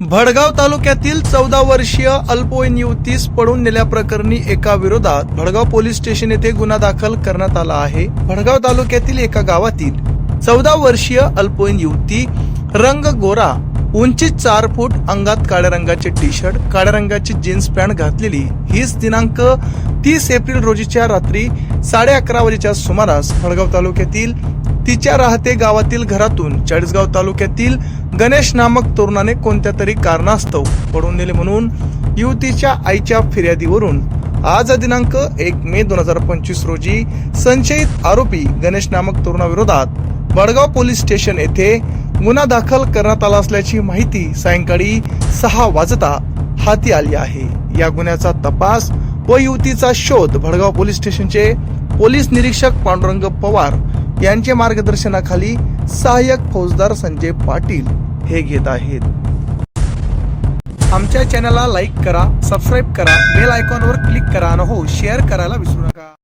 भडगाव तालुक्यातील चौदा वर्षीय अल्पवयीन युवतीस पडून नेल्याप्रकरणी एका विरोधात भडगाव पोलीस स्टेशन येथे गुन्हा दाखल करण्यात आला आहे. भडगाव तालुक्यातील एका गावातील चौदा वर्षीय अल्पवयीन युवती रंग गोरा उंची चार फूट अंगात काळ्या रंगाचे टी शर्ट काळ्या रंगाची जीन्स पॅन्ट घातलेली. हीच दिनांक तीस एप्रिल रोजीच्या रात्री साडे अकरा वाजेच्या सुमारास भडगाव तालुक्यातील तिच्या राहते गावातील घरातून चाळीसगाव तालुक्यातील गणेश नामक तरुणाने कोणत्या तरी कारणास्तव पडून नेले म्हणून युवतीच्या आईच्या फिर्यादीवरून. आज दिनांक एक मे दोन हजार पंचवीस रोजी संशयित आरोपी गणेश नामक तरुणाविरोधात बडगाव पोलीस स्टेशन येथे गुन्हा दाखल करण्यात आला असल्याची माहिती सायंकाळी सहा वाजता हाती आली आहे. या गुन्ह्याचा तपास व युवतीचा शोध भडगाव पोलीस स्टेशनचे पोलीस निरीक्षक पांडुरंग पवार यांच्या मार्गदर्शनाखाली सहाय्यक फौजदार संजय पाटील हे घेत आहेत. आमच्या चॅनलला लाईक करा सबस्क्राईब करा बेल आयकॉनवर क्लिक करा आणि हो शेअर करायला विसरू नका.